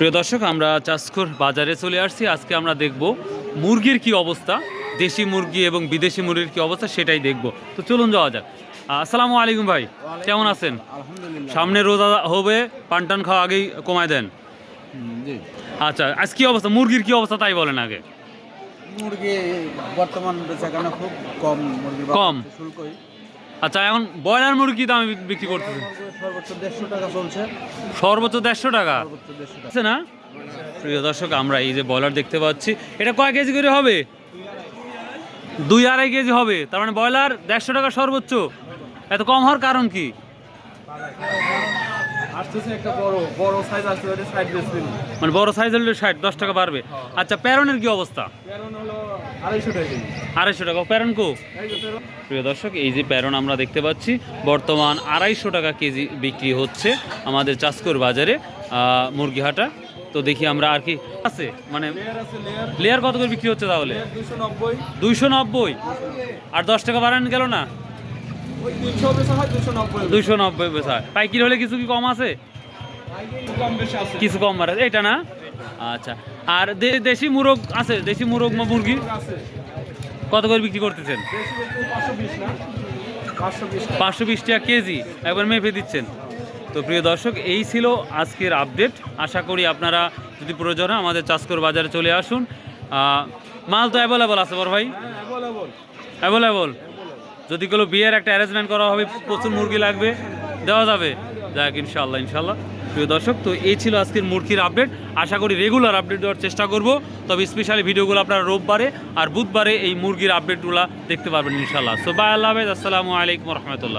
প্রিয় দর্শক আমরা চাষখোর বাজারে চলে আসছি। আজকে আমরা দেখব মুরগির কি অবস্থা দেশি মুরগি এবং বিদেশি মুরগির কি অবস্থা সেটাই দেখব। তো চলুন যাওয়া যাক। আসসালামু আলাইকুম ভাই কেমন আছেন? সামনে রোজা হবে পান টান খাওয়া আগেই কমায় দেন। আচ্ছা আজ কি অবস্থা? মুরগির কি অবস্থা তাই বলেন আগে। মুরগি বর্তমান বেচাকেনা খুব কম মুরগি কম? শুল্কই। আচ্ছা এখন ব্রয়লার মুরগি দামে বিক্রি করতে সর্বোচ্চ দেড়শো টাকা চলছে। সর্বোচ্চ দেড়শো টাকা? সর্বোচ্চ দেড়শো টাকা। আছে না? প্রিয় দর্শক আমরা এই যে ব্রয়লার দেখতে পাচ্ছি এটা কয় কেজি করে হবে? দুই আড়াই কেজি হবে। তার মানে ব্রয়লার দেড়শো টাকা সর্বোচ্চ। এত কম হওয়ার কারণ কি? আসতেছে একটা বড় বড় সাইজ আসছে ওটা সাইড বেসবিন মানে বড় সাইজ হলে ষাট দশ টাকা বাড়বে। আচ্ছা প্যারনের কি অবস্থা? হলো আড়াইশো টাকা আড়াইশো টাকা। প্যারন কো? প্রিয় দর্শক এই যে প্যারন আমরা দেখতে পাচ্ছি বর্তমান আড়াইশো টাকা কেজি বিক্রি হচ্ছে আমাদের চাষকর বাজারে মুরগি হাটা তো দেখি আমরা আর কি আছে মানে লেয়ার কত করে বিক্রি হচ্ছে তাহলে? দুইশো নব্বই। আর দশ টাকা বাড়ান গেল না? বেচা হয় দুশো নব্বই বেচা পাইকিরি হলে কিছু কি কম আছে? কিছু কম বাড়ে। এটা না? আচ্ছা। আর দেশি মুরগ আছে? দেশি মুরগ বা মুরগি? কত করে বিক্রি করতেছেন? পাঁচশো বিশ টাকা কেজি। একবার মেপে দিচ্ছেন। তো প্রিয় দর্শক এই ছিল আজকের আপডেট। আশা করি আপনারা যদি প্রয়োজন হয় আমাদের চাষকর বাজারে চলে আসুন। মাল তো অ্যাভেলেবল আছে বড় ভাই? অ্যাভেলেবল যদি কোনো বিয়ের একটা অ্যারেঞ্জমেন্ট করা হবে, প্রচুর মুরগি লাগবে, দেওয়া যাবে। যাক ইনশাল্লাহ ইনশাল্লাহ প্রিয় দর্শক, তো এই ছিল আজকের মুরগির আপডেট আশা করি রেগুলার আপডেট দেওয়ার চেষ্টা করব। তবে স্পেশালি ভিডিওগুলো আপনারা রোববারে আর বুধবারে এই মুরগির আপডেটগুলো দেখতে পারবেন ইনশাল্লাহ সো বাই আল্লাহ আসসালামু আলাইকুম রহমতুল্লাহ।